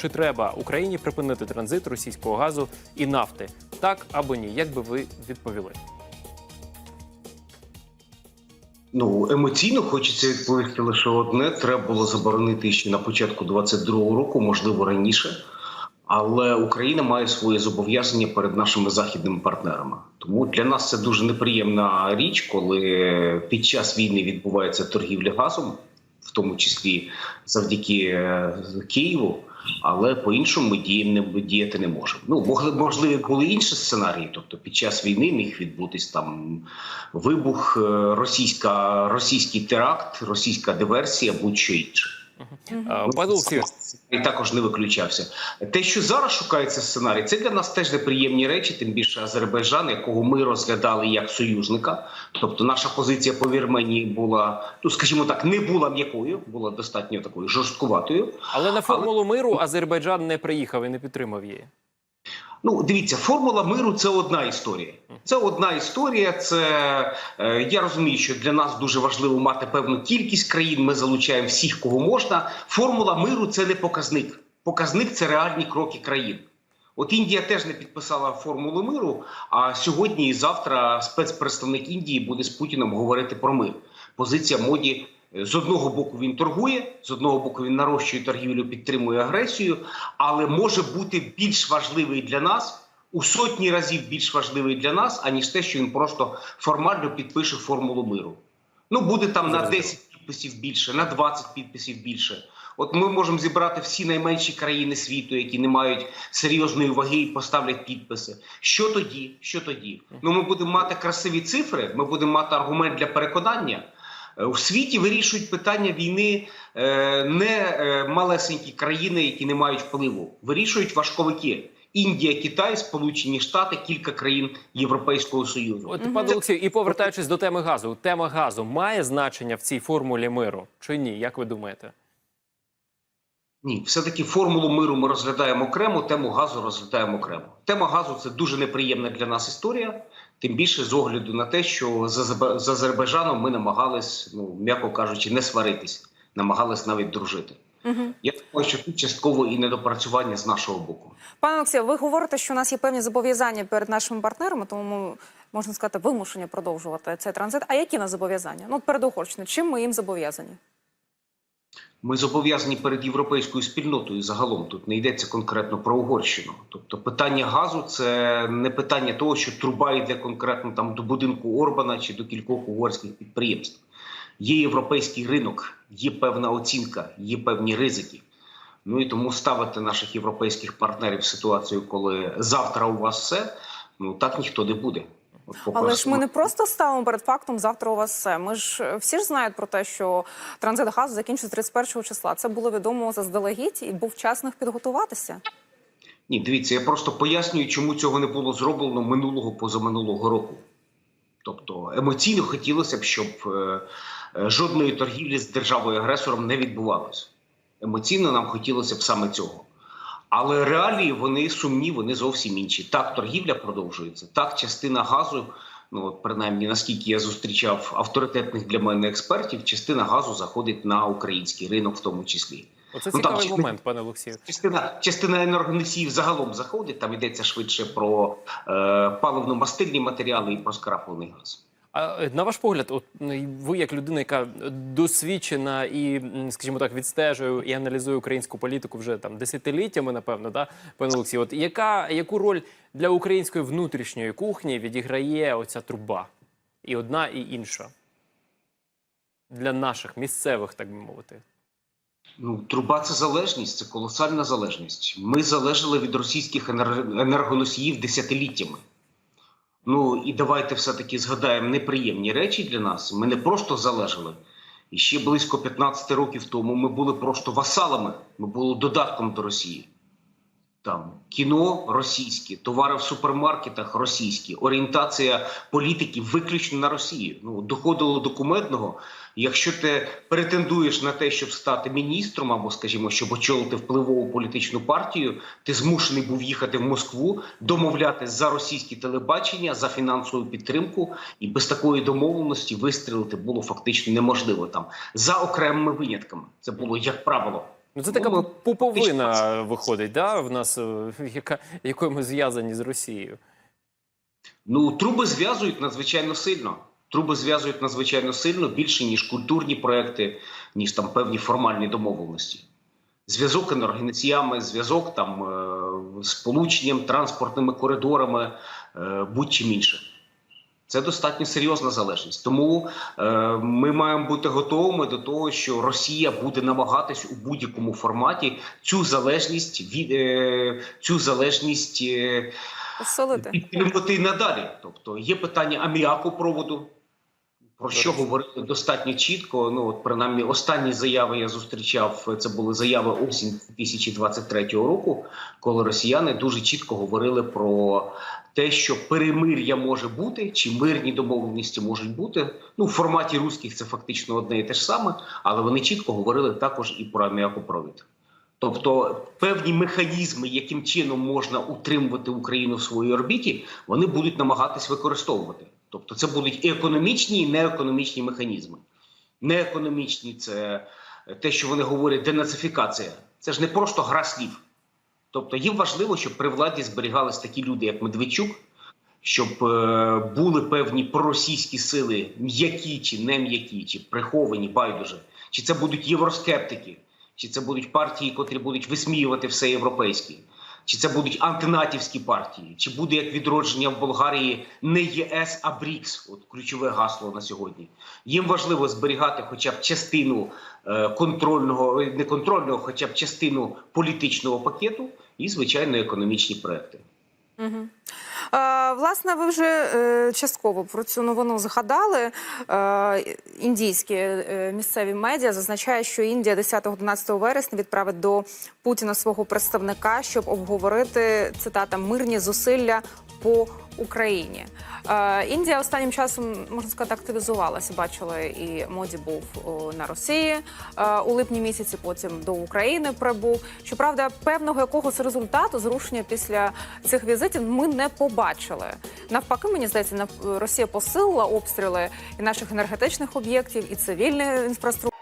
Чи треба Україні припинити транзит російського газу і нафти? Так або ні? Як би ви відповіли? Ну емоційно хочеться відповісти лише одне: треба було заборонити ще на початку 22-го року, можливо раніше. Але Україна має свої зобов'язання перед нашими західними партнерами. Тому для нас це дуже неприємна річ, коли під час війни відбувається торгівля газом, в тому числі завдяки е, Києву. Але по іншому ми діяти не можемо. Ну могли можливі були інші сценарії. Тобто, під час війни міг відбутись там вибух, е, російська російський теракт, російська диверсія, будь-що інше. А, Пане І також не виключався. Те, що зараз шукається сценарій, це для нас теж неприємні речі, тим більше Азербайджан, якого ми розглядали як союзника. Тобто, наша позиція по Вірменії була, ну скажімо так, не була м'якою, була достатньо такою жорсткуватою. але на формулу миру Азербайджан не приїхав і не підтримав її. Ну, дивіться, формула миру це одна історія. Це одна історія. Це е, я розумію, що для нас дуже важливо мати певну кількість країн. Ми залучаємо всіх, кого можна. Формула миру це не показник. Показник це реальні кроки країн. От Індія теж не підписала формулу миру. А сьогодні і завтра спецпредставник Індії буде з Путіним говорити про мир. Позиція моді з одного боку він торгує, з одного боку він нарощує торгівлю, підтримує агресію, але може бути більш важливий для нас. У сотні разів більш важливий для нас, аніж те, що він просто формально підпише формулу миру. Ну буде там на 10 підписів більше, на 20 підписів більше. От ми можемо зібрати всі найменші країни світу, які не мають серйозної ваги і поставлять підписи. Що тоді? Що тоді? Ну ми будемо мати красиві цифри, ми будемо мати аргумент для переконання. У світі вирішують питання війни е, не е, малесенькі країни, які не мають впливу, вирішують важковики. Індія, Китай, Сполучені Штати, кілька країн Європейського союзу. От пане Олексію, і повертаючись до теми газу, тема газу має значення в цій формулі миру чи ні? Як ви думаєте? Ні, все-таки формулу миру ми розглядаємо окремо, тему газу розглядаємо окремо. Тема газу це дуже неприємна для нас історія. Тим більше з огляду на те, що з Азербай- Азербайджаном ми намагались, ну м'яко кажучи, не сваритись, намагались навіть дружити. Я думаю, що тут частково і недопрацювання з нашого боку. Пане Олексію, ви говорите, що у нас є певні зобов'язання перед нашими партнерами, тому ми, можна сказати, вимушені продовжувати цей транзит. А які у нас зобов'язання? Ну, перед Угорщиною, чим ми їм зобов'язані? Ми зобов'язані перед європейською спільнотою загалом. Тут не йдеться конкретно про Угорщину. Тобто, питання газу це не питання того, що труба йде конкретно там до будинку Орбана чи до кількох угорських підприємств. Є європейський ринок, є певна оцінка, є певні ризики. Ну і тому ставити наших європейських партнерів в ситуацію, коли завтра у вас все, ну так ніхто не буде. Але ж ми не просто ставимо перед фактом завтра у вас все. Ми ж е, всі ж знають про те, що транзит газу закінчиться 31 числа. Це було відомо заздалегідь і був час них підготуватися. Ні, дивіться, я просто пояснюю, чому цього не було зроблено минулого позаминулого року. Тобто емоційно хотілося б, щоб е, е, жодної торгівлі з державою агресором не відбувалося. Емоційно нам хотілося б саме цього. Але реалії вони сумні, вони зовсім інші. Так, торгівля продовжується. Так, частина газу, ну от принаймні наскільки я зустрічав авторитетних для мене експертів, частина газу заходить на український ринок, в тому числі. Оце Ну, там цікавий чи- момент, пане Олексію. Частина частина енергоносіїв загалом заходить. Там йдеться швидше про е, паливно-мастильні матеріали і про скраплений газ. А е, на ваш погляд, от ви як людина, яка досвідчена і, скажімо так, відстежує і аналізує українську політику вже там десятиліттями, напевно, да, пане Олексію, от яка яку роль для української внутрішньої кухні відіграє оця труба? І одна, і інша для наших місцевих, так би мовити. Ну, труба це залежність, це колосальна залежність. Ми залежали від російських енергоносіїв десятиліттями. Ну і давайте все-таки згадаємо неприємні речі для нас. Ми не просто залежали. І ще близько 15 років тому ми були просто васалами. Ми були додатком до Росії. Там кіно російське, товари в супермаркетах російські, орієнтація політиків виключно на Росію. Ну доходило до кумедного. Якщо ти претендуєш на те, щоб стати міністром, або, скажімо, щоб очолити впливову політичну партію, ти змушений був їхати в Москву, домовлятися за російське телебачення, за фінансову підтримку, і без такої домовленості вистрілити було фактично неможливо там за окремими винятками. Це було як правило. Ну це така Ну, пуповина виходить, да, в нас, е, яка, якою ми зв'язані з Росією. Ну, труби зв'язують надзвичайно сильно. Труби зв'язують надзвичайно сильно більше, ніж культурні проекти, ніж там певні формальні домовленості. Зв'язок енергоносіями, зв'язок там е, з полученням, транспортними коридорами, е, будь-чим іншим. Це достатньо серйозна залежність. Тому е, ми маємо бути готовими до того, що Росія буде намагатись у будь-якому форматі цю залежність від е, цю залежність. Е, підтримувати і надалі. Тобто є питання аміакопроводу, про що говорили достатньо чітко. Ну от принаймні останні заяви я зустрічав. Це були заяви осінь 2023 року, коли росіяни дуже чітко говорили про те, що перемир'я може бути, чи мирні домовленості можуть бути. Ну в форматі руських це фактично одне і те ж саме, але вони чітко говорили також і про аміакопровід. Тобто певні механізми, яким чином можна утримувати Україну в своїй орбіті, вони будуть намагатись використовувати. Тобто, це будуть і економічні, і неекономічні механізми. Неекономічні це те, що вони говорять, денацифікація. Це ж не просто гра слів. Тобто, їм важливо, щоб при владі зберігались такі люди, як Медведчук, щоб е, були певні проросійські сили, м'які чи не м'які, чи приховані, байдуже, чи це будуть євроскептики, чи це будуть партії, котрі будуть висміювати все європейське, чи це будуть антинатівські партії, чи буде як відродження в Болгарії не ЄС, а БРІКС, от ключове гасло на сьогодні. Їм важливо зберігати хоча б частину е, контрольного, е, не контрольного, хоча б частину політичного пакету і, звичайно, економічні проекти. Угу. Власне, ви вже е, частково про цю новину згадали. Е, індійські е, місцеві медіа зазначають, що Індія 10-11 вересня відправить до Путіна свого представника, щоб обговорити цитата мирні зусилля по Україні. Е, Індія останнім часом можна сказати активізувалася. Бачили, і моді був на Росії е, у липні місяці. Потім до України прибув. Щоправда, певного якогось результату зрушення після цих візитів ми не побачили. Навпаки, мені здається, нав- Росія посилила обстріли і наших енергетичних об'єктів, і цивільної інфраструктури.